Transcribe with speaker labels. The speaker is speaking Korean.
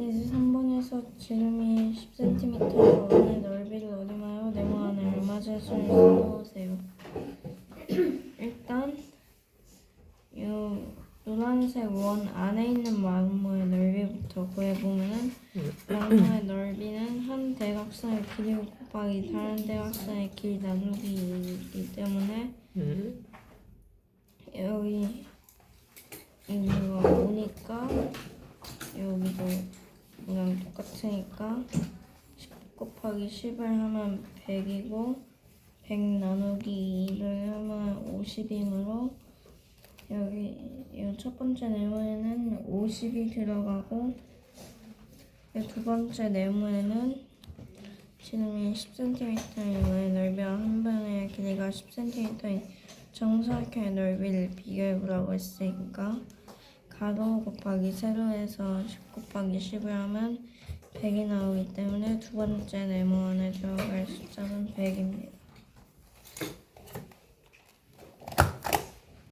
Speaker 1: 이제 3번에서 지름이 10cm의 원의 넓이를 어림하여 네모 안에 얼마 재수를 써놓으세요. 일단 요 노란색 원 안에 있는 마름모의 넓이부터 구해보면은 마름모의 넓이는 한 대각선의 길이 곱하기 다른 대각선의 길이 나누기이기 때문에
Speaker 2: 음.
Speaker 1: 여기 여기가 오니까 여기도 그냥 똑같으니까 10 곱하기 10을 하면 100이고 100 나누기 2를 하면 50이므로 여기 이 첫 번째 네모에는 50이 들어가고 이두 번째 네모에는 지름이 10cm인 넓이와 한 변의 길이가 10cm인 정사각형의 넓이를 비교해보라고 했으니까 가로 곱하기 세로에서 10 곱하기 10을 하면 100이 나오기 때문에 두 번째 네모 안에 들어갈 숫자는 100입니다.